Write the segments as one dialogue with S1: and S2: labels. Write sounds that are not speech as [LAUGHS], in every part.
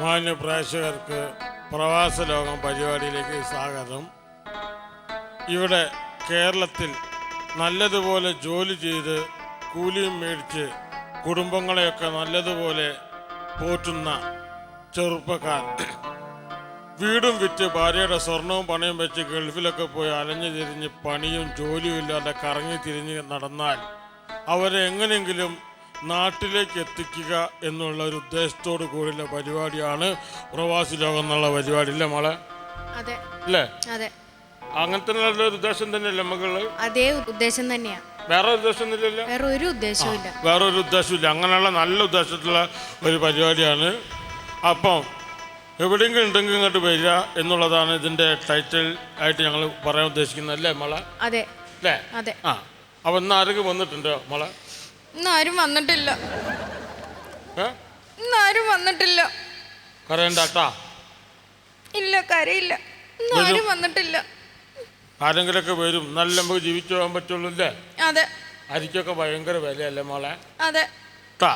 S1: മാന്യ പ്രേക്ഷകർക്ക് പ്രവാസ ലോകം പരിപാടിയിലേക്ക് സ്വാഗതം. ഇവിടെ കേരളത്തിൽ നല്ലതുപോലെ ജോലി ചെയ്ത് കൂലിയും മേടിച്ച് കുടുംബങ്ങളെയൊക്കെ നല്ലതുപോലെ പോറ്റുന്ന ചെറുപ്പക്കാർ. വീടും വിറ്റ് ഭാര്യയുടെ സ്വർണവും പണയും വെച്ച് ഗൾഫിലൊക്കെ പോയി അലഞ്ഞു തിരിഞ്ഞ് പണിയും ജോലിയും ഇല്ലാതെ കറങ്ങി തിരിഞ്ഞ് നടന്നാൽ അവരെ എങ്ങനെയെങ്കിലും നാട്ടിലേക്ക് എത്തിക്കുക എന്നുള്ള ഒരു ഉദ്ദേശത്തോട് കൂടിയുള്ള പരിപാടിയാണ് പ്രവാസി ലോകം എന്നുള്ള പരിപാടി അല്ലേ മോളെ?
S2: അതെ.
S1: അല്ലേ
S2: അതെ.
S1: അങ്ങനത്തെ നല്ലൊരു ഉദ്ദേശം തന്നെയല്ലേ മകൾ
S2: അതേ ഉദ്ദേശം തന്നെയാ.
S1: വേറെ ഉദ്ദേശം ഒന്നുമില്ലല്ലോ
S2: വേറെ ഒരു ഉദ്ദേശവും ഇല്ല.
S1: വേറെ ഒരു ഉദ്ദേശമില്ല അങ്ങനെയുള്ള നല്ല ഉദ്ദേശത്തിലുള്ള ഒരു പരിപാടിയാണ്. അപ്പം എവിടെയെങ്കിലും ഉണ്ടെങ്കിൽ ഇങ്ങോട്ട് വരിക എന്നുള്ളതാണ് ഇതിന്റെ ടൈറ്റിൽ ആയിട്ട് ഞങ്ങൾ പറയാൻ ഉദ്ദേശിക്കുന്നത് അല്ലേ മോളെ?
S2: അതെ.
S1: അല്ലേ
S2: അതെ.
S1: ആ. അപ്പം ഇന്ന് ആരെങ്കിലും വന്നിട്ടുണ്ടോ മോളെ?
S2: ഇന്ന് ആരും വന്നിട്ടില്ല ഇന്നാരും വന്നിട്ടില്ല.
S1: കരയണ്ടാട്ടാ?
S2: ഇല്ല കരയില്ല. ഇന്ന് ആരും വന്നിട്ടില്ല.
S1: ആരെങ്കിലൊക്കെ വരും. നല്ല നമുക്ക് ജീവിച്ചു പോകാൻ പറ്റുള്ളൂ അല്ലേ
S2: അതെ.
S1: അരിക്കൊക്കെ ഭയങ്കര വിലയല്ലേ മോളെ?
S2: അതെ.
S1: ട്ടാ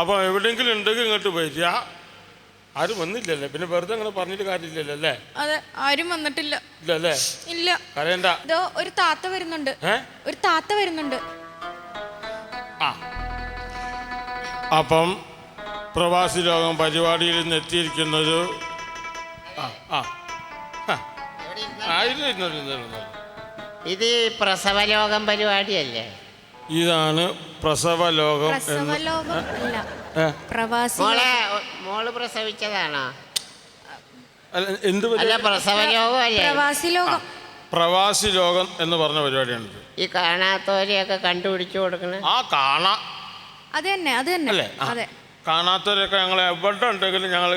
S1: അപ്പോൾ എവിടെയെങ്കിലും ഉണ്ടെങ്കിൽ ഇങ്ങോട്ട് വരിക. ആരും വന്നില്ലല്ലേ? പിന്നെ വെറുതെ അങ്ങനെ പറഞ്ഞിട്ട് കാര്യമില്ലല്ലോ അല്ലേ?
S2: അതെ ആരും വന്നിട്ടില്ല.
S1: ഇല്ലല്ലേ?
S2: ഇല്ല.
S1: കരയണ്ട.
S2: ഇതോ ഒരു താത്ത വരുന്നുണ്ട്.
S1: ഏ?
S2: ഒരു താത്ത വരുന്നുണ്ട്.
S1: അപ്പം പ്രവാസി ലോകം പരിപാടിയിൽ നിന്ന് എത്തിയിരിക്കുന്നത് ആ. ആ. ലോകം.
S3: ഇത് പരിപാടിയല്ലേ?
S1: ഇതാണ് പ്രസവ ലോകം
S2: പ്രസവലോകം അല്ല. പ്രവാസി
S3: മോളെ മോൾ പ്രസവിച്ചതാണോ?
S1: അല്ല, എന്ത് പരി-
S3: അല്ല പ്രസവലോകം അല്ലേ?
S2: പ്രവാസി ലോകം.
S1: പ്രവാസി ലോകം എന്ന് പറഞ്ഞ പരിപാടിയാണിത്
S3: ഈ കാണാത്തവരെയൊക്കെ കണ്ടുപിടിച്ചു കൊടുക്കണേ.
S1: ആ കാണാ.
S2: അത് തന്നെ അത് തന്നെ.
S1: അല്ലേ? ആ.
S2: അതെ.
S1: കാണാത്തവരൊക്കെ ഞങ്ങൾ എവിടെ ഉണ്ടെങ്കിലും ഞങ്ങൾ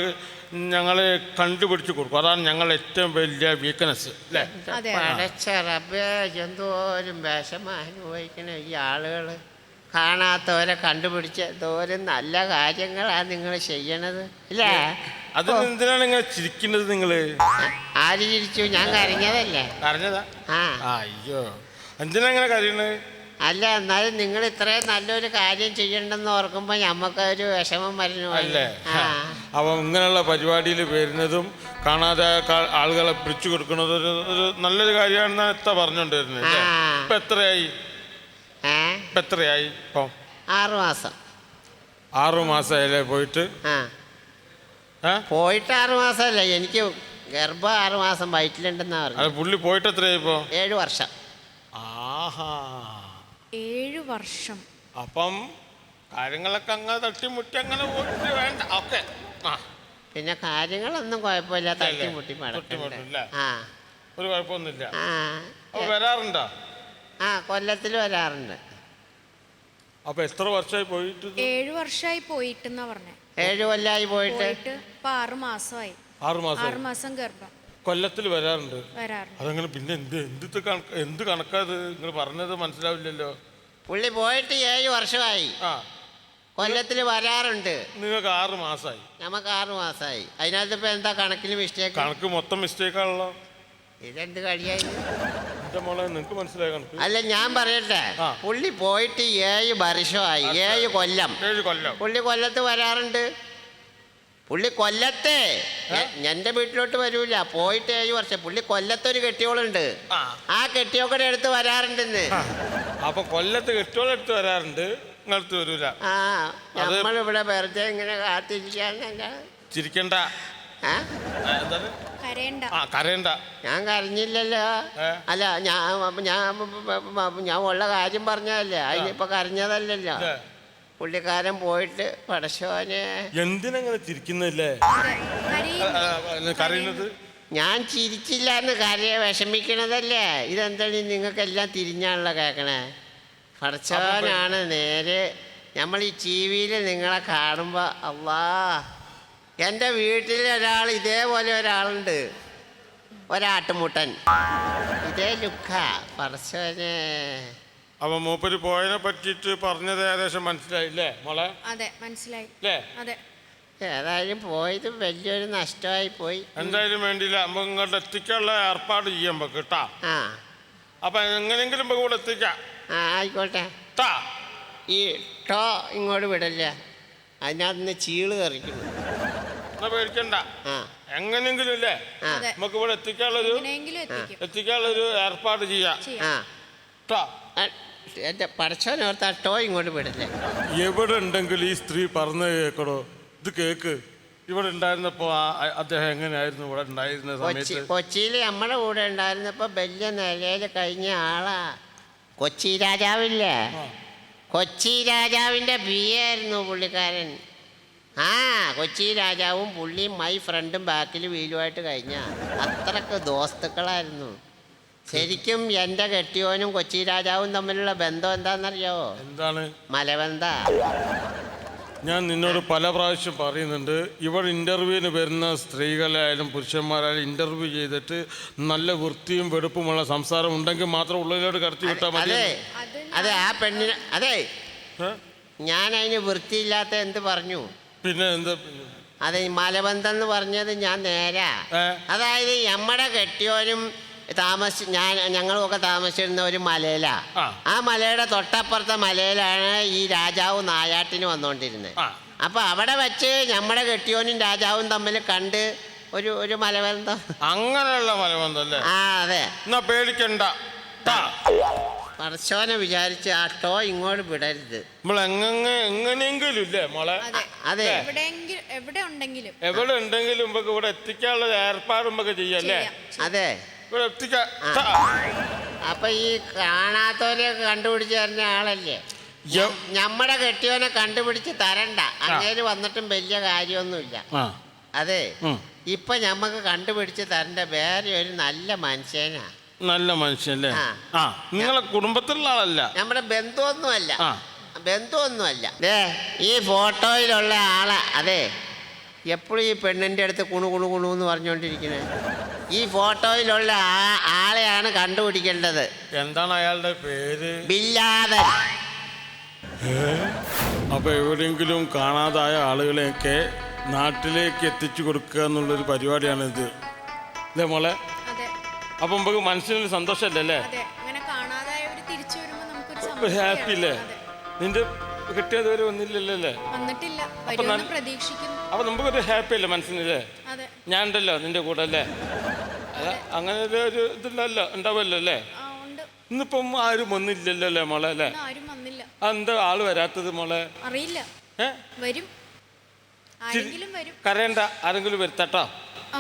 S1: ഞങ്ങൾ കണ്ടുപിടിച്ച് കൊടുക്കും. അതാണ് ഞങ്ങളുടെ ഏറ്റവും വലിയ വീക്ക്നെസ് അല്ലേ?
S2: അതെ
S3: പടച്ച റബ്ബേ എന്തോരം വിഷമം അനുഭവിക്കണം ഈ ആളുകൾ കാണാത്തവരെ കണ്ടുപിടിച്ച് എന്തോരം നല്ല കാര്യങ്ങളാണ് നിങ്ങൾ ചെയ്യണത് ഇല്ലേ?
S1: അതിന് എന്തിനാണ് ഇങ്ങനെ ചിരിക്കുന്നത് നിങ്ങൾ
S3: ആര് ചിരിച്ചു? ഞാൻ കരഞ്ഞതല്ലേ?
S1: അറിഞ്ഞതാ
S3: ആ.
S1: അയ്യോ. എന്തിനാ ഇങ്ങനെ കരയണത്
S3: അല്ല എന്നാലും നിങ്ങൾ ഇത്രയും നല്ലൊരു കാര്യം ചെയ്യണ്ടെന്ന് ഓർക്കുമ്പോ ഞമ്മക്ക് ഒരു വിഷമം വരുന്നു.
S1: അല്ലേ? അപ്പൊ ഇങ്ങനെയുള്ള പരിപാടിയിൽ വരുന്നതും കാണാതെ ആളുകളെ പിടിച്ചു കൊടുക്കുന്നത് ഒരു ഒരു നല്ലൊരു കാര്യമാണെന്ന് എത്ര പറഞ്ഞുകൊണ്ടിരുന്നത് ഇപ്പൊ എത്രയായി? ഇപ്പൊ എത്രയായി ഇപ്പൊ?
S3: ആറു മാസം.
S1: ആറു മാസമായില്ലേ പോയിട്ട്?
S3: ആ. പോയിട്ട് ആറു മാസമല്ല? എനിക്ക് ഗർഭം ആറ് മാസം വയറ്റിലുണ്ടെന്നാ പറഞ്ഞു
S1: പുള്ളി പോയിട്ട് എത്രയായി ഇപ്പോൾ
S3: ഏഴ് വർഷം.
S1: ആഹാ.
S2: ഏഴു വർഷം.
S1: അപ്പം കാര്യങ്ങളൊക്കെ അങ്ങ് തട്ടിമുട്ടി അങ്ങനെ പോയിട്ട് വേണ്ട. ഓക്കെ.
S3: പിന്നെ കാര്യങ്ങളൊന്നും കുഴപ്പമില്ല.
S1: തട്ടിമുട്ടി.
S3: ആ.
S1: ഒരു കുഴപ്പമൊന്നുമില്ല. വരാറുണ്ടോ?
S3: ആ കൊല്ലത്തിൽ വരാറുണ്ട്.
S1: അപ്പോൾ എത്ര വർഷമായി പോയിട്ട്?
S2: ഏഴു വർഷമായി പോയിട്ടെന്നാ പറഞ്ഞേ.
S3: ഏഴ് കൊല്ലായി പോയിട്ട്?
S2: പോയിട്ട് ഇപ്പൊ ആറു മാസമായി.
S1: ആറ് മാസം
S2: ആറു മാസം ഗർഭം.
S1: കൊല്ലത്തിൽ വരാറുണ്ട്.
S2: വരാറുണ്ട്.
S1: അതങ്ങനെ പിന്നെ എന്ത് എന്ത് കണക്ക് എന്ത് കണക്കാത് നിങ്ങൾ പറഞ്ഞത് മനസ്സിലാവില്ലല്ലോ.
S3: പുള്ളി പോയിട്ട് ഏഴ് വർഷമായി.
S1: ആ.
S3: കൊല്ലത്തിൽ വരാറുണ്ട്.
S1: നിങ്ങൾക്ക് ആറ് മാസമായി.
S3: നമുക്ക് ആറു മാസമായി. അതിനകത്ത് ഇപ്പൊ എന്താ കണക്കിന് മിസ്റ്റേക്ക്
S1: കണക്ക് മൊത്തം മിസ്റ്റേക്ക് ആണല്ലോ.
S3: ഇതെന്ത് കഴിയായി? അല്ല ഞാൻ പറയട്ടെ. പുള്ളി പോയിട്ട് ഏഴ് വർഷമായി. ഏഴ് കൊല്ലം. പുള്ളി കൊല്ലത്ത് വരാറുണ്ട്. പുള്ളി കൊല്ലത്തെ. എന്റെ വീട്ടിലോട്ട് വരൂല. പോയിട്ട് ഏഴ് വർഷം. പുള്ളി കൊല്ലത്തൊരു കെട്ടിയോളുണ്ട്.
S1: ആ.
S3: കെട്ടിയോക്കടെ അടുത്ത് വരാറുണ്ടെന്ന്.
S1: ആ. അപ്പൊ കൊല്ലത്ത് കെട്ടിയോളടുത്ത് വരാറുണ്ട്. വരൂല.
S3: ആ. നമ്മളിവിടെ വെറുതെ ഇങ്ങനെ കാത്തിരിക്കാൻ
S1: ചിരിക്കണ്ട.
S3: ആ?
S2: കരയണ്ട.
S1: ആ കരയണ്ട.
S3: ഞാൻ കരഞ്ഞില്ലല്ലോ. അല്ല ഞാൻ ഞാൻ ഞാൻ ഉള്ള കാര്യം പറഞ്ഞതല്ലേ. അതിനിപ്പൊ കരഞ്ഞതല്ലല്ലോ? പുള്ളിക്കാരൻ പോയിട്ട് പടശോനെ
S1: എന്തിനങ്ങനെ ചിരിക്കുന്നില്ലേ? കരയുന്നത്?
S3: ഞാൻ ചിരിച്ചില്ല എന്ന് കരയെ വിഷമിക്കണതല്ലേ. ഇതെന്താണ് നിങ്ങൾക്കെല്ലാം തിരിഞ്ഞാണല്ലോ കേൾക്കണേ പടച്ചവനാണ് നേരെ നമ്മൾ ഈ ടി വിയിൽ നിങ്ങളെ കാണുമ്പോൾ അള്ളാ എന്റെ വീട്ടിൽ ഒരാൾ ഇതേപോലെ ഒരാളുണ്ട്. ഒരാട്ടുമുട്ടൻ. ഇതേ ലുക്കാ പടച്ചവനെ
S1: അപ്പൊ മൂപ്പര് പോയതിനെ പറ്റിയിട്ട് പറഞ്ഞത് ഏകദേശം മനസ്സിലായില്ലേ മോളെ?
S2: അതെ മനസ്സിലായി.
S1: അല്ലേ
S2: അതെ.
S3: ഏതായാലും പോയത് വലിയൊരു നഷ്ടമായി പോയി
S1: എന്തായാലും വേണ്ടിയില്ല. നമുക്ക് ഇങ്ങോട്ട് എത്തിക്കാനുള്ള ഏർപ്പാട് ചെയ്യാം നമുക്ക് കേട്ടാ.
S3: ആ.
S1: അപ്പൊ എങ്ങനെയെങ്കിലും നമുക്ക് ഇവിടെ എത്തിക്കാം.
S3: ആ ആയിക്കോട്ടെ.
S1: ട്ടാ.
S3: ഈ ടോ ഇങ്ങോട്ട് വിടല്ല? അതിനകത്ത് നിന്ന് ചീൾ തെറിക്കുന്നു
S1: എന്നാ പേടിക്കണ്ട.
S3: എങ്ങനെങ്കിലും
S1: എങ്ങനെയെങ്കിലും ഇല്ലേ നമുക്ക് ഇവിടെ എത്തിക്കാനുള്ളൊരു
S2: എങ്ങനെയെങ്കിലും എത്തിക്കും.
S1: എത്തിക്കാനുള്ളൊരു ഏർപ്പാട് ചെയ്യാം.
S3: എന്റെ
S2: ചെയ്യാം.
S3: ആ, എന്റെ പടച്ചോനോർത്ത് ആ ടോ ഇങ്ങോട്ട് വിടില്ലേ
S1: എവിടെ ഉണ്ടെങ്കിൽ ഈ സ്ത്രീ പറഞ്ഞു കേക്കടോ? ഇത് കേക്ക്. ഇവിടെ ഉണ്ടായിരുന്നപ്പോ അദ്ദേഹം എങ്ങനെയായിരുന്നു ഇവിടെ ഉണ്ടായിരുന്ന
S3: കൊച്ചി
S1: സമയത്ത്?
S3: കൊച്ചിയിൽ നമ്മുടെ കൂടെ ഉണ്ടായിരുന്നപ്പോ വലിയ നിലയിൽ കഴിഞ്ഞ ആളാ. കൊച്ചി രാജാവില്ലേ? കൊച്ചി രാജാവിന്റെ ബി ആയിരുന്നു പുള്ളിക്കാരൻ. ആ കൊച്ചി രാജാവും പുള്ളിയും മൈ ഫ്രണ്ടും ബാക്കിൽ വീലുമായിട്ട് കഴിഞ്ഞ. അത്രയ്ക്ക് ദോസ്തുക്കളായിരുന്നു. ശരിക്കും എന്റെ കെട്ടിയോനും കൊച്ചി രാജാവും തമ്മിലുള്ള ബന്ധം എന്താണെന്നറിയാവോ
S1: എന്താണ്?
S3: മലബന്ധ.
S1: ഞാൻ നിന്നോട് പല പ്രാവശ്യം പറയുന്നുണ്ട് ഇവർ ഇന്റർവ്യൂവിന് വരുന്ന സ്ത്രീകളായാലും പുരുഷന്മാരായാലും ഇന്റർവ്യൂ ചെയ്തിട്ട് നല്ല വൃത്തിയും വെടുപ്പുമുള്ള സംസാരം ഉണ്ടെങ്കിൽ മാത്രം ഉള്ളിലോട്ട് കടത്തി വിട്ടാൽ മതി
S3: അതെ.
S2: അതെ
S3: ആ പെണ്ണിന് അതെ? ഞാൻ അതിന് വൃത്തിയില്ലാത്ത എന്ത് പറഞ്ഞു?
S1: പിന്നെ എന്താ?
S3: അതെ ഈ മലബന്ധം എന്ന് പറഞ്ഞത് ഞാൻ നേരാ.
S1: ഏ?
S3: അതായത് നമ്മുടെ കെട്ടിയോനും താമസ ഞാൻ ഞങ്ങളുമൊക്കെ താമസിച്ചിരുന്ന ഒരു മലയിലാ.
S1: ആ.
S3: ആ മലയുടെ തൊട്ടപ്പുറത്തെ മലയിലാണ് ഈ രാജാവ് നായാട്ടിന് വന്നുകൊണ്ടിരുന്നത്
S1: ആ.
S3: അപ്പൊ അവിടെ വെച്ച് നമ്മുടെ കെട്ടിയോനും രാജാവും തമ്മിൽ കണ്ട് ഒരു ഒരു മലബന്ധം.
S1: അങ്ങനെയുള്ള മലബന്ധം അല്ലേ?
S3: ആ അതെ.
S1: എന്നാ പേടിക്കണ്ട. ട്ടാ.
S3: പർശോനെ വിചാരിച്ച് ആ ടോ ഇങ്ങോട്ട് വിടരുത്.
S1: നമ്മൾ എങ്ങനെ എങ്ങനെയെങ്കിലും ഇല്ലേ മോളെ?
S2: അതെ. എവിടെയെങ്കിലും എവിടെ ഉണ്ടെങ്കിലും.
S1: എവിടെ ഉണ്ടെങ്കിലും നമുക്ക് ഇവിടെ എത്തിക്കാനുള്ള ഏർപ്പാട് നമുക്ക് ചെയ്യല്ലേ
S3: അതെ.
S1: ഇവിടെ എത്തിക്കാ.
S3: അപ്പൊ ഈ കാണാത്തവരെ കണ്ടുപിടിച്ച് തരുന്ന ആളല്ലേ? നമ്മുടെ കെട്ടിയവനെ കണ്ടുപിടിച്ച് തരണ്ട. അങ്ങേര് വന്നിട്ടും വലിയ കാര്യമൊന്നുമില്ല. അതെ. ഇപ്പൊ ഞമ്മക്ക് കണ്ടുപിടിച്ച് തരണ്ട വേറെ ഒരു നല്ല മനുഷ്യനാ.
S1: നല്ല മനുഷ്യല്ലേ
S3: ആ.
S1: ആ നിങ്ങളെ കുടുംബത്തിലുള്ള ആളല്ല.
S3: നമ്മുടെ ബന്ധുവൊന്നുമല്ല.
S1: ആ.
S3: ബന്ധുവൊന്നുമല്ല. ദേ ഈ ഫോട്ടോയിലുള്ള ആളെ അതെ. എപ്പോഴും ഈ പെണ്ണിന്റെ അടുത്ത് കുണു കുണു കുണു എന്ന് പറഞ്ഞുകൊണ്ടിരിക്കുന്നത്. ഈ ഫോട്ടോയിലുള്ള ആ ആളെയാണ് കണ്ടുപിടിക്കേണ്ടത്.
S1: എന്താണ് അയാളുടെ പേര്?
S3: ബില്ലാതൻ
S1: അപ്പൊ എവിടെയെങ്കിലും കാണാതായ ആളുകളെയൊക്കെ നാട്ടിലേക്ക് എത്തിച്ചു കൊടുക്കുക എന്നുള്ളൊരു പരിപാടിയാണ് ഇത് അല്ലേ മോളെ അപ്പൊ നമുക്ക് മനസ്സിനൊരു സന്തോഷമല്ലേ? അല്ലേ ഹാപ്പി അല്ലേ നിന്റെ കിട്ടിയത് വരെ വന്നില്ലല്ലേ അപ്പൊ നമുക്കൊരു ഹാപ്പി അല്ലേ മനസ്സിനല്ലേ? ഞാൻ ഉണ്ടല്ലോ നിന്റെ കൂടെ അല്ലേ? അങ്ങനെ ഒരു ഇതില്ലല്ലോ ഉണ്ടാവുമല്ലോ അല്ലേ? ഇന്നിപ്പം ആരും വന്നില്ലല്ലോ അല്ലേ മോളെ അല്ലേ? അതെന്താ ആൾ വരാത്തത് മോളെ?
S2: അറിയില്ല. വരും.
S1: കരയണ്ട ആരെങ്കിലും വരുത്തട്ടോ.
S2: ആ.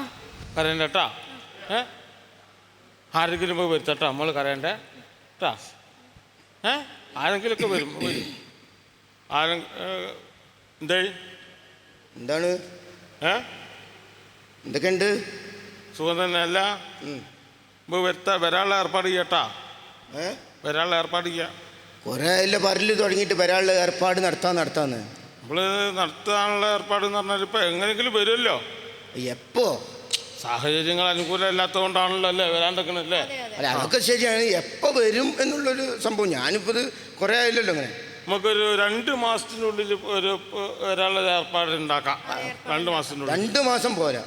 S1: കരയണ്ട കേട്ടോ ഏ? ആരെങ്കിലും പോയി വരുത്തട്ടോ നമ്മൾ കരയണ്ടേ? കേട്ടാ ഏ? ആരെങ്കിലുമൊക്കെ വരും വരും. ആരെ എന്തേ?
S4: എന്താണ്?
S1: ഏ?
S4: എന്തൊക്കെയുണ്ട്?
S1: സുഖം തന്നെ അല്ല. ഇപ്പോൾ വരുത്ത വരാനുള്ള ഏർപ്പാട് ചെയ്യട്ടാ
S4: ഏ?
S1: വരാനുള്ള ഏർപ്പാട് ചെയ്യാം.
S4: കുറേ ഇല്ല പറൽ തുടങ്ങിയിട്ട് വരാനുള്ള ഏർപ്പാട് നടത്താൻ നടത്താന്ന്.
S1: നമ്മൾ നടത്താനുള്ള ഏർപ്പാട് എന്ന് പറഞ്ഞാൽ ഇപ്പം എങ്ങനെയെങ്കിലും വരുമല്ലോ
S4: എപ്പോ?
S1: സാഹചര്യങ്ങൾ അനുകൂലമല്ലാത്തതുകൊണ്ടാണല്ലോ അല്ലേ വരാൻ തക്കണല്ലേ
S2: അതെ അതെ
S4: അല്ല അതൊക്കെ ശരിയാണ്. എപ്പോൾ വരും എന്നുള്ളൊരു സംഭവം. ഞാനിപ്പോൾ ഇത് കുറേ ആയില്ലല്ലോ അങ്ങനെ
S1: നമുക്കൊരു രണ്ട് മാസത്തിനുള്ളിൽ ഒരു ഒരാളെ ഏർപ്പാട് ഉണ്ടാക്കാം. രണ്ട് മാസത്തിനുള്ളിൽ.
S4: രണ്ട് മാസം പോരാ.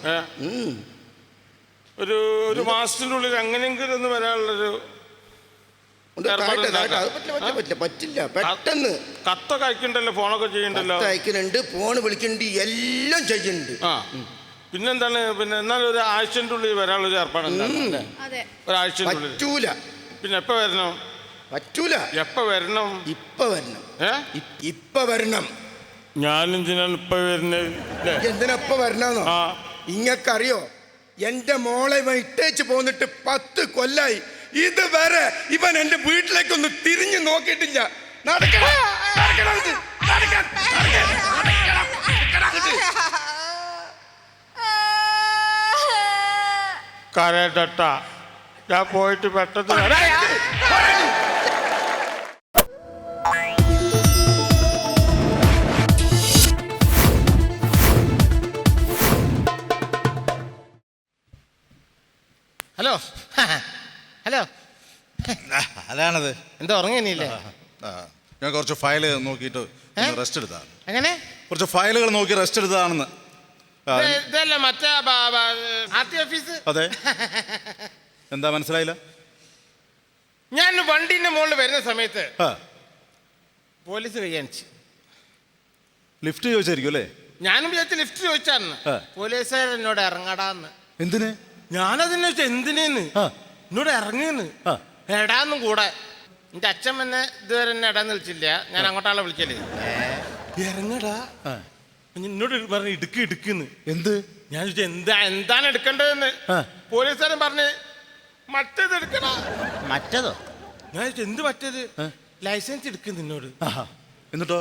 S1: ഒരു ഒരു മാസത്തിനുള്ളിൽ എങ്ങനെയെങ്കിലും ഒന്ന് വരാനുള്ളൊരു
S4: പറ്റില്ല പെട്ടെന്ന്.
S1: കത്തൊക്കെ അയക്കണ്ടല്ലോ ഫോണൊക്കെ ചെയ്യണ്ടല്ലോ
S4: അയക്കുന്നുണ്ട് ഫോൺ വിളിക്കുന്നുണ്ട് എല്ലാം ചെയ്യുന്നുണ്ട്.
S1: ആ. പിന്നെന്താണ്? പിന്നെ എന്നാലും ഒരു ആഴ്ചന്റെ ഉള്ളിൽ വരാനുള്ളൊരു ഏർപ്പാട്
S2: അതെ.
S1: ഒരാഴ്ചന്റെ ഉള്ളിൽ.
S4: പറ്റൂല.
S1: പിന്നെ എപ്പോൾ വരണം?
S4: പറ്റൂല.
S1: എപ്പ വരണം?
S4: ഇപ്പൊ വരണം.
S1: ഏ?
S4: ഇപ്പൊ വരണം.
S1: ഞാനെന്തിനാണ് ഇപ്പം വരുന്നത്
S4: എന്തിനപ്പ വരണമെന്നോ
S1: ആ.
S4: ഇങ്ങക്കറിയോ? എന്റെ മോളെ ഇവൻ ഇട്ടേച്ച് പോന്നിട്ട് പത്ത് കൊല്ലായി. ഇതുവരെ ഇവൻ എന്റെ വീട്ടിലേക്കൊന്ന് തിരിഞ്ഞു നോക്കിയിട്ടില്ല. നടക്കണം, നടക്കണം
S1: കരയട്ട ഞാൻ പോയിട്ട് പെട്ടെന്ന്
S3: ഹലോ. ഹലോ.
S5: അതാണത്.
S3: എന്താ ഉറങ്ങിയില്ലേ
S5: ഞാൻ കുറച്ച് ഫയൽ നോക്കിയിട്ട് റെസ്റ്റ് എടുത്താണ്
S3: എങ്ങനെ?
S5: കുറച്ച് ഫയലുകൾ നോക്കി റെസ്റ്റ് എടുത്തതാണെന്ന്.
S3: ഇതല്ല മറ്റേ ആർ ടി ഓഫീസ്?
S5: അതെ. [LAUGHS] എന്താ മനസ്സിലായില്ല?
S3: ഞാൻ വണ്ടിന്റെ മുകളിൽ വരുന്ന സമയത്ത് പോലീസ് കൈയാണിച്ചു
S5: ലിഫ്റ്റ് ചോദിച്ചായിരിക്കും അല്ലേ? ഞാനും വിചാരിച്ച ലിഫ്റ്റ് ചോദിച്ചാന്ന്. പോലീസുകാർ എന്നോട് ഇറങ്ങടാന്ന്.
S6: എന്തിന്?
S5: ഞാനതിനെ വെച്ചാൽ എന്തിനേന്ന്? എന്നോട്
S6: ഇറങ്ങിന്ന്.
S5: എടാന്നും കൂടെ. എന്റെ അച്ഛൻ എന്നെ ഇതുവരെ എന്നെ എടാന്ന് വിളിച്ചില്ല ഞാൻ അങ്ങോട്ടാളെ വിളിച്ചല്ലേ ഇറങ്ങടാ. എന്നോട് പറഞ്ഞു ഇടുക്ക് ഇടുക്കുന്ന്.
S6: എന്ത്?
S5: ഞാൻ ചോദിച്ചു എന്താ എന്താണ് എടുക്കേണ്ടതെന്ന്. പോലീസുകാരൻ പറഞ്ഞ് മറ്റേത് എടുക്കണ
S7: മറ്റേതോ?
S5: ഞാൻ ചോദിച്ചു എന്ത് മറ്റേത്? ലൈസൻസ് എടുക്കും നിന്നോട്.
S6: എന്നിട്ടോ?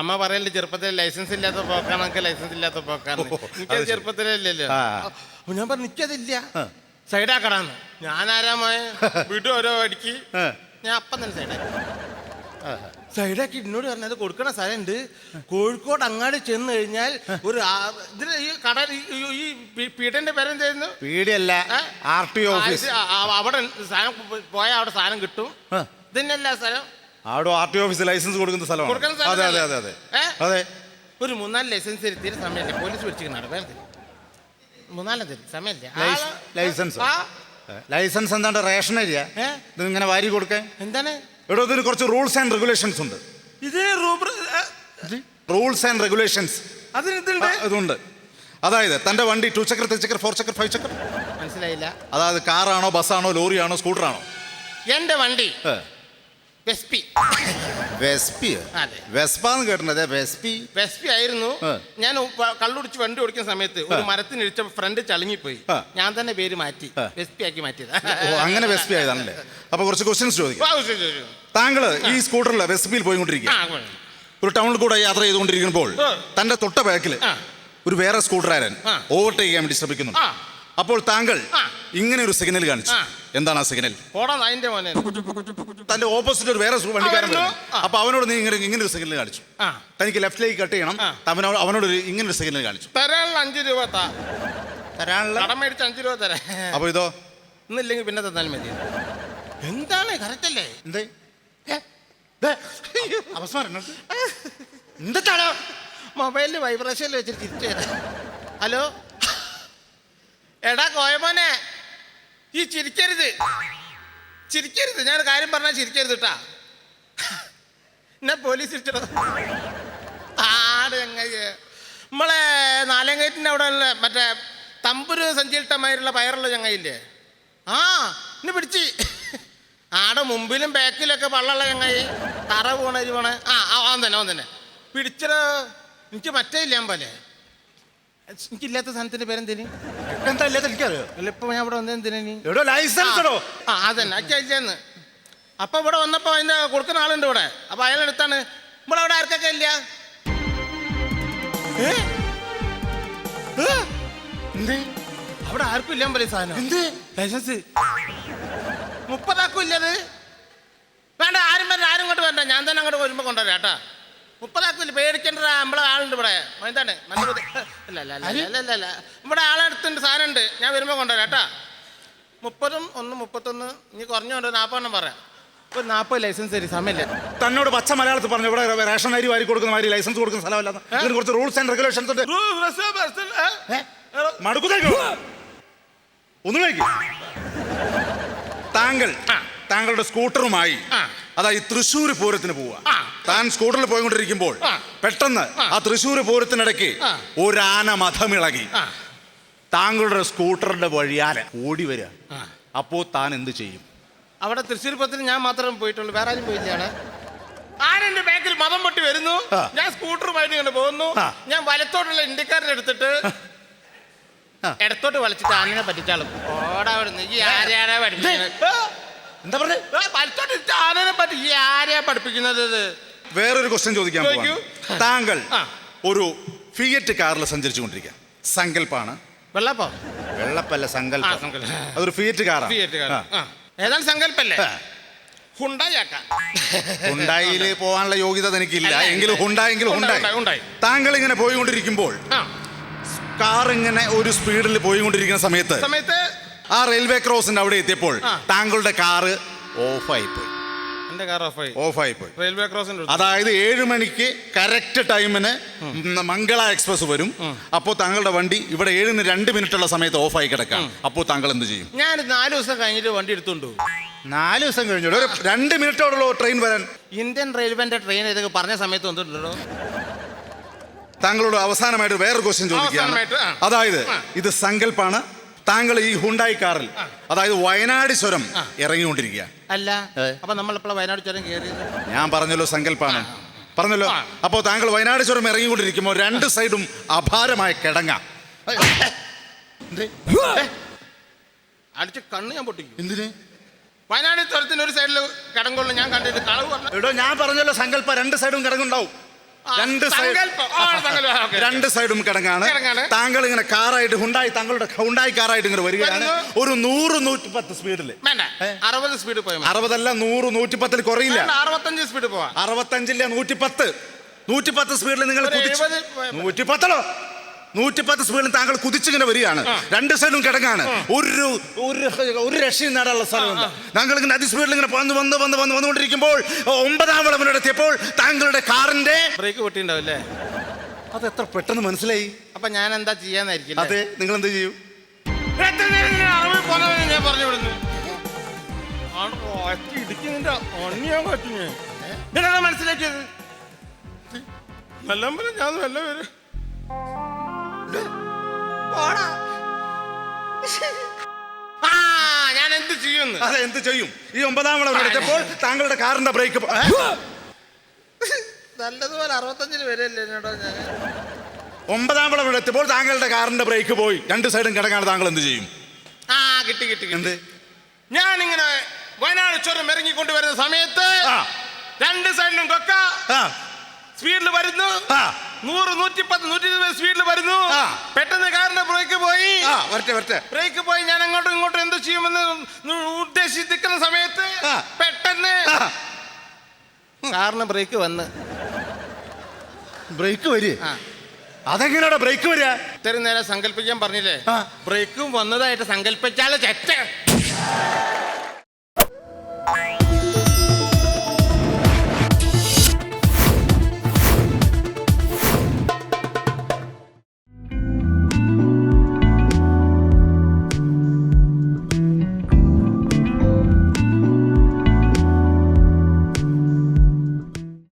S5: അമ്മ പറയല്ലേ ചെറുപ്പത്തിൽ ലൈസൻസ് ഇല്ലാത്ത പോക്കാണ് എനിക്ക് ലൈസൻസ് ഇല്ലാത്ത പോക്കാണ്. എനിക്കത്
S6: ഇല്ലല്ലോ.
S5: ചെറുപ്പത്തിലല്ലല്ലോ. അപ്പൊ ഞാൻ പറഞ്ഞു എനിക്കതില്ല. സൈഡാക്കടാന്ന്. ഞാൻ ആരാമായ [LAUGHS] വീട്ടിൽ ഓരോ അടിക്ക് ഞാൻ അപ്പം തന്നെ സൈഡാക്കി. സൈഡാക്കി എന്നോട് പറഞ്ഞത് കൊടുക്കണ സ്ഥലമുണ്ട്. കോഴിക്കോട് അങ്ങാടി ചെന്ന് കഴിഞ്ഞാൽ ഒരു ആ- ഇതിന് ഈ കട ഈ- ഈ- ഈ പീ- പീഠന്റെ പേരെന്തായിരുന്നു?
S6: പീടിയല്ല? R T office.
S5: ആ- ആ- അവിടെ സാധനം പോയാൽ അവിടെ സാധനം കിട്ടും.
S6: ആ.
S5: ഇതന്നെയല്ല സ്ഥലം?
S6: അവിടെ ആർ ടി ഓഫീസ് ലൈസൻസ് കൊടുക്കുന്ന സ്ഥലമാണ്. അതെ അതെ
S5: സ്ഥലമല്ലേ?
S6: അതെ അതെ.
S5: ഏ?
S6: അതെ.
S5: ഒരു മൂന്നാൽ ലൈസൻസ് എടുത്തിട്ട് സമയമില്ല പോലീസ് വേറെ തരും മൂന്നാലും തരും സമയമില്ല
S6: ലൈസ്- ലൈസൻസ്. ലൈസൻസ് എന്താണ്ട് റേഷൻ അരിയാ?
S5: ഏ?
S6: ഇത് ഇങ്ങനെ വാരി കൊടുക്കേ
S5: എന്താണ്?
S6: ഇവിടെ ഇതിന് കുറച്ച് റൂൾസ് ആൻഡ് റെഗുലേഷൻസ് ഉണ്ട്.
S5: ഇതിന്
S6: റൂൾസ് ആൻഡ് റെഗുലേഷൻസ് അതുണ്ട് അതായത് തന്റെ വണ്ടി ടു ചക്കർ ത്രീ ചക്കർ ഫോർ ചക്കർ ഫൈവ് ചക്കർ
S5: മനസ്സിലായില്ല.
S6: അതായത് കാറാണോ ബസ്സാണോ ലോറിയാണോ സ്കൂട്ടറാണോ?
S5: എന്റെ വണ്ടി വെസ്പി
S6: വെസ്പി
S5: അതെ.
S6: വെസ്പാന്ന് കേട്ടിട്ടുണ്ട് വെസ്പി
S5: വെസ്പി ആയിരുന്നു
S6: ആ.
S5: ഞാൻ കള്ളുടിച്ച് വണ്ടി ഓടിക്കുന്ന സമയത്ത് ഒരു മരത്തിന് ഇടിച്ച ഫ്രണ്ട് ചളുങ്ങിപ്പോയി
S6: ആ.
S5: ഞാൻ തന്നെ പേര് മാറ്റി
S6: ആ.
S5: വെസ്പി ആക്കി മാറ്റിയത്
S6: ഓ അങ്ങനെ വെസ്പി ആയതാണല്ലേ അപ്പൊ കുറച്ച് ക്വസ്റ്റ്യൻസ് ചോദിക്കാം
S5: താങ്കൾ.
S6: താങ്കൾ ഈ സ്കൂട്ടറിൽ വെസ്പിയിൽ പോയിക്കൊണ്ടിരിക്കുക
S5: ആ, കൊള്ളാം.
S6: ഒരു ടൗണിൽ കൂടെ യാത്ര ചെയ്തുകൊണ്ടിരിക്കുമ്പോൾ
S5: ആ.
S6: തന്റെ തൊട്ട ബാക്കിൽ
S5: ആ.
S6: ഒരു വേറെ സ്കൂട്ടറാരൻ
S5: ആ.
S6: ഓവർടേക്ക് ചെയ്യാൻ വേണ്ടി ശ്രമിക്കുന്നു
S5: ആ.
S6: അപ്പോൾ താങ്കൾ ഇങ്ങനെ ഒരു സിഗ്നൽ കാണിച്ചു. എന്താണ് ആ സിഗ്നൽ
S5: പോടാ അതിന്റെ മോനെ.
S6: തന്റെ ഓപ്പോസിറ്റ് ഒരു വേറെ സു- വണ്ടിക്കാരൻ
S5: വരുന്നു.
S6: അപ്പൊ അവനോട് നീ ഇങ്ങനെ ഇങ്ങനെ ഒരു സിഗ്നൽ കാണിച്ചു.
S5: ആ.
S6: തനിക്ക് ലെഫ്റ്റിലേക്ക് കട്ട് ചെയ്യണം. അവനോട് അവനോട് ഒരു ഇങ്ങനെ ഒരു സിഗ്നൽ കാണിച്ചു.
S5: തരാനുള്ള അഞ്ച് രൂപ താ.
S6: തരാനുള്ള
S5: കടം മേടിച്ച് അഞ്ച് രൂപ തരാ.
S6: അപ്പൊ ഇതോ?
S5: ഇന്നില്ലെങ്കിൽ പിന്നെ തന്നാലും മതി. എന്താണ്? കറക്റ്റ് അല്ലേ?
S6: എന്തേ? അവസാനം
S5: എന്താ മൊബൈലിൽ വൈബ്രേഷനിൽ വെച്ചിട്ട് തിരിച്ചു തരാം. ഹലോ? എടാ കോയമോനെ ഈ ചിരിക്കരുത്. ചിരിക്കരുത്. ഞാൻ കാര്യം പറഞ്ഞാൽ ചിരിക്കരുത് കേട്ടാ എന്നാ പോലീസ് ഇരിച്ചടോ ആട് ചങ്ങായി നമ്മളെ നാലങ്കയറ്റിന്റെ അവിടെ ഉള്ള മറ്റേ തമ്പുരു സഞ്ചിയിട്ടമായിട്ടുള്ള പയറുള്ള ചങ്ങയില്ലേ? ആ എന്നെ പിടിച്ച്. ആടെ മുമ്പിലും ബാക്കിലൊക്കെ വള്ളമുള്ള ചങ്ങായി. തറ പോണ അരി പോണേ ആ ആ, തന്നെ അവൻ തന്നെ. പിടിച്ചത് എനിക്ക് മറ്റേ ഇല്ലാൻ പോലെ. എനിക്കില്ലാത്ത സാധനത്തിന്റെ പേരെന്തേനി?
S6: എന്താ ഇല്ലാത്ത എനിക്കറിയോ?
S5: അല്ല ഇപ്പൊ ഞാൻ ഇവിടെ വന്നെന്തിനീ
S6: എടോ ലൈസൻസ് എടോ.
S5: ആ അതന്നെ അച്ഛന്ന് അപ്പൊ ഇവിടെ വന്നപ്പോ അതിന്റെ കൊടുക്കുന്ന ആളുണ്ട് ഇവിടെ. അപ്പൊ അയാൾ എടുത്താണ് ഇവിടെ അവിടെ ആർക്കൊക്കെ ഇല്ല? ഏ? അവിടെ ആർക്കും ഇല്ലാൻ പറയും സാധനം.
S6: എന്ത്?
S5: ലൈസൻസ് മുപ്പതാക്കും ഇല്ലത്? വേണ്ട ആരും വരണ്ട ആരും ഇങ്ങോട്ട് വേണ്ട ഞാൻ തന്നെ അങ്ങോട്ട് വരുമ്പോ കൊണ്ടുവരാം കേട്ടാ. മുപ്പതാക്കും ഇല്ല പേടിക്കേണ്ട നമ്മളെ ആളുണ്ട് ഇവിടെ. എന്താണ്? അല്ല ഇവിടെ ആളെടുത്തുണ്ട് സാധനം ഉണ്ട് ഞാൻ വരുമ്പോൾ കൊണ്ടുവരാം കേട്ടാ. മുപ്പതും ഒന്ന് മുപ്പത്തൊന്ന് ഇനി കുറഞ്ഞുകൊണ്ട് നാൽപ്പതെണ്ണം പറയാം. ഇപ്പൊ നാൽപ്പത് ലൈസൻസ് തരും സമയമില്ല.
S6: തന്നോട് പച്ച മലയാളത്തിൽ പറഞ്ഞു ഇവിടെ റേഷൻ അരി വാരി കൊടുക്കുന്ന മാതിരി ലൈസൻസ് കൊടുക്കുന്ന സ്ഥലമല്ല. ഇതിന് കുറച്ച് റൂൾസ് ആൻഡ് റെഗുലേഷൻസ് ഉണ്ട്. മടുക്കുന്നേക്കോ ഒന്ന് കഴിക്കും. താങ്കൾ താങ്കളുടെ സ്കൂട്ടറുമായി. അതായത് തൃശ്ശൂർ പൂരത്തിന് പോവുക. താൻ സ്കൂട്ടറിൽ പോയിക്കൊണ്ടിരിക്കുമ്പോൾ. പെട്ടെന്ന്
S5: ആ.
S6: തൃശൂർ തൃശ്ശൂർ പൂരത്തിനിടയ്ക്ക്. ഒരാന മതമിളകി താങ്കളുടെ സ്കൂട്ടറിന്റെ വഴിയാല ഓടി വരിക. അപ്പോ താൻ എന്ത് ചെയ്യും
S5: അവിടെ തൃശ്ശൂർ പത്തിന് ഞാൻ മാത്രമേ പോയിട്ടുള്ളൂ വേറെ ആരും പോയില്ല അവിടെ ആരെന്റെ ബാക്കിൽ മതം പൊട്ടി വരുന്നു. ഞാൻ സ്കൂട്ടറുമായിട്ട് ഇങ്ങനെ പോകുന്നു. ഞാൻ വലത്തോട്ടുള്ള ഇന്ത്യക്കാരനെ എടുത്തിട്ട്. ഇടത്തോട്ട് വലിച്ചിട്ട് ആനനെ പറ്റിച്ചാളും ഓടാ അവിടുന്ന് ഈ ആരെയാണെ പഠിപ്പിക്കുന്നത് ഏ,
S6: എന്താ
S5: പറഞ്ഞത് വലത്തോട്ട് ആനനെ പറ്റി ഈ ആരെയാ പഠിപ്പിക്കുന്നത്
S6: വേറൊരു ക്വസ്റ്റ്യൻ ചോദിക്കാൻ
S5: ചോദിക്കൂ.
S6: പോവാണ്. താങ്കൾ
S5: ആ.
S6: ഒരു ഫിയറ്റ് കാറിൽ സഞ്ചരിച്ചു കൊണ്ടിരിക്കുക സങ്കല്പാണ്.
S5: വെള്ളപ്പോ?
S6: വെള്ളപ്പല്ല
S5: ആ
S6: സങ്കല്പം.
S5: സങ്കല്പം.
S6: അതൊരു ഫിയറ്റ് കാറാണ്. ആ.
S5: ഏതാണ് സങ്കല്പല്ലേ?
S6: ആ.
S5: ഹുണ്ടായാക്കാം
S6: ഹുണ്ടായിൽ പോകാനുള്ള യോഗ്യത എനിക്കില്ല.
S5: അല്ല,
S6: എങ്കിലും ഹുണ്ടായെങ്കിലും
S5: ഹുണ്ടായി,
S6: ഹുണ്ടായി
S5: ഹുണ്ടായി.
S6: താങ്കൾ ഇങ്ങനെ പോയിക്കൊണ്ടിരിക്കുമ്പോൾ
S5: ആ.
S6: കാർ ഇങ്ങനെ ഒരു സ്പീഡിൽ പോയിക്കൊണ്ടിരിക്കുന്ന സമയത്ത്
S5: സമയത്ത്
S6: ആ റെയിൽവേ ക്രോസിന്റെ അവിടെ എത്തിയപ്പോൾ
S5: ആ.
S6: താങ്കളുടെ കാറ് ഓഫായി പോയി
S5: എന്റെ കാർ ഓഫായി
S6: ഓഫായി പോയി
S5: റെയിൽവേ ക്രോസിന്റെ അടുത്ത്.
S6: അതായത് ഏഴ് മണിക്ക് കറക്റ്റ് ടൈമിന് മംഗള എക്സ്പ്രസ് വരും. അപ്പോൾ താങ്കളുടെ വണ്ടി ഇവിടെ ഏഴിന് രണ്ട് മിനിറ്റ് ഉള്ള സമയത്ത് ഓഫ് ആയി കിടക്കാം അപ്പോൾ താങ്കൾ എന്ത് ചെയ്യും?
S5: ഞാൻ നാല് ദിവസം കഴിഞ്ഞിട്ട് വണ്ടി എടുത്തോണ്ട്? പോകും
S6: നാല് ദിവസം കഴിഞ്ഞു ഒരു രണ്ട് മിനിറ്റോടുള്ള ട്രെയിൻ വരാൻ.
S5: ഇന്ത്യൻ റെയിൽവേന്റെ ട്രെയിൻ ഇതൊക്കെ പറഞ്ഞ സമയത്ത് വന്നിട്ടുണ്ടോ
S6: താങ്കളോട് അവസാനമായിട്ട് വേറൊരു ക്വസ്റ്റ്യൻ ചോദിക്കുകയാണ്.
S5: അവസാനമായിട്ട്, ആ.
S6: അതായത് ഇത് സങ്കല്പാണ്. താങ്കൾ ഈ ഹുണ്ടായി കാറിൽ അതായത് വയനാട് ചുരം ഇറങ്ങിക്കൊണ്ടിരിക്കുക.
S8: അല്ല? അപ്പൊ നമ്മളിപ്പോൾ വയനാട് സ്വരം കയറി
S6: ഞാൻ പറഞ്ഞല്ലോ സങ്കല്പാണ്. പറഞ്ഞല്ലോ. അപ്പോൾ താങ്കൾ വയനാട് ചുരം ഇറങ്ങിക്കൊണ്ടിരിക്കുമ്പോൾ രണ്ട് സൈഡും അപാരമായ കിടങ്ങ.
S5: അടിച്ച് കണ്ണ് ഞാൻ പൊട്ടിക്കും.
S6: എന്തിന്?
S5: വയനാട് ചുരത്തിന് ഒരു സൈഡിൽ കിടങ്ങുള്ളൂ. ഞാൻ കണ്ടിട്ട് കളവ്
S6: എടോ ഞാൻ പറഞ്ഞല്ലോ സങ്കല്പ രണ്ട് സൈഡും കിടങ്ങുണ്ടാവും. രണ്ട് സൈഡ്. രണ്ട് സൈഡും കിടങ്ങാണ്. താങ്കൾ ഇങ്ങനെ കാറായിട്ട് ഹുണ്ടായി താങ്കളുടെ ഹുണ്ടായി കാറായിട്ട് ഇങ്ങനെ വരികയാണ്. ഒരു നൂറ് നൂറ്റി പത്ത് സ്പീഡിൽ
S5: അറുപത് സ്പീഡ് പോയി.
S6: അറുപതല്ല നൂറ് നൂറ്റി പത്തിൽ കുറയില്ല
S5: അറുപത്തഞ്ച് സ്പീഡ് പോവാ.
S6: അറുപത്തഞ്ചില്ല നൂറ്റി പത്ത് നൂറ്റി പത്ത് സ്പീഡിൽ നിങ്ങൾ
S5: നൂറ്റി
S6: കുതിച്ച് നൂറ്റിപ്പത്ത് സ്പീഡിൽ താങ്കൾ കുതിച്ചിങ്ങനെ വരികയാണ്. രണ്ട് സൈഡും കിടങ്ങാണ് ഒരു ഒരു ഒരു രക്ഷയും നേടാനുള്ള സ്ഥലമുണ്ട്. താങ്കൾ ഇങ്ങനെ അതിസ്പീഡിൽ ഇങ്ങനെ വന്ന് വന്ന് വന്ന് വന്ന് വന്നുകൊണ്ടിരിക്കുമ്പോൾ ഒമ്പതാം വളവിനെത്തിയപ്പോൾ താങ്കളുടെ കാറിന്റെ
S5: ബ്രേക്ക് പൊട്ടിണ്ടാവില്ലേ?
S6: അത് എത്ര പെട്ടെന്ന് മനസ്സിലായി?
S5: അപ്പൊ ഞാൻ എന്താ ചെയ്യാന്നായിരിക്കും
S6: അതെ നിങ്ങൾ എന്ത് ചെയ്യും
S5: പറഞ്ഞു വിടുന്നു? ഇടിക്കുന്നതിന്റെ ഒന്നിയാൻ പറ്റും ഞാൻ ഞാനത് മനസ്സിലാക്കിയത്? നല്ല പോലെ ഞാൻ നല്ല പേര് ആ ഞാൻ എന്ത് ചെയ്യുന്നു?
S6: അതെ എന്ത് ചെയ്യും? ഈ ഒമ്പതാം വളവിനെത്തിയപ്പോൾ താങ്കളുടെ കാറിന്റെ ബ്രേക്ക്
S5: നല്ലതുപോലെ അറുപത്തഞ്ചിന് വരെയല്ലേ എന്നോടോ ഞാൻ.
S6: ഒമ്പതാം വളവിനെത്തിയപ്പോൾ താങ്കളുടെ കാറിന്റെ ബ്രേക്ക് പോയി. രണ്ട് സൈഡും കിടക്കാണ് താങ്കൾ എന്ത് ചെയ്യും?
S5: ആ കിട്ടി കിട്ടി കിട്ടി.
S6: എന്ത്?
S5: ഇങ്ങനെ വയനാട് ചുരം ഇറങ്ങിക്കൊണ്ട് വരുന്ന സമയത്ത്
S6: ആ.
S5: രണ്ട് സൈഡിലും കൊക്ക.
S6: ആ.
S5: സ്പീഡിൽ വരുന്നു.
S6: ആ.
S5: നൂറ് നൂറ്റി പത്ത് നൂറ്റി ഇരുപത് സ്പീഡിൽ വരുന്നു. പെട്ടെന്ന് കാറിന്റെ ബ്രേക്ക് പോയി.
S6: ആ വരട്ടെ വരട്ടെ.
S5: ബ്രേക്ക് പോയി ഞാൻ അങ്ങോട്ടും ഇങ്ങോട്ടും എന്ത് ചെയ്യുമെന്ന് ഉദ്ദേശിച്ചിരിക്കുന്ന സമയത്ത്. പെട്ടെന്ന് കാറിന് ബ്രേക്ക് വന്ന്.
S6: ബ്രേക്ക് വരിക?
S5: ആ.
S6: അതെങ്ങനെയാടാ ബ്രേക്ക് വരിക?
S5: ഇത്രയും നേരം സങ്കല്പിക്കാൻ പറഞ്ഞില്ലേ? ബ്രേക്കും വന്നതായിട്ട് സങ്കല്പിച്ചാലേ തെറ്റ്.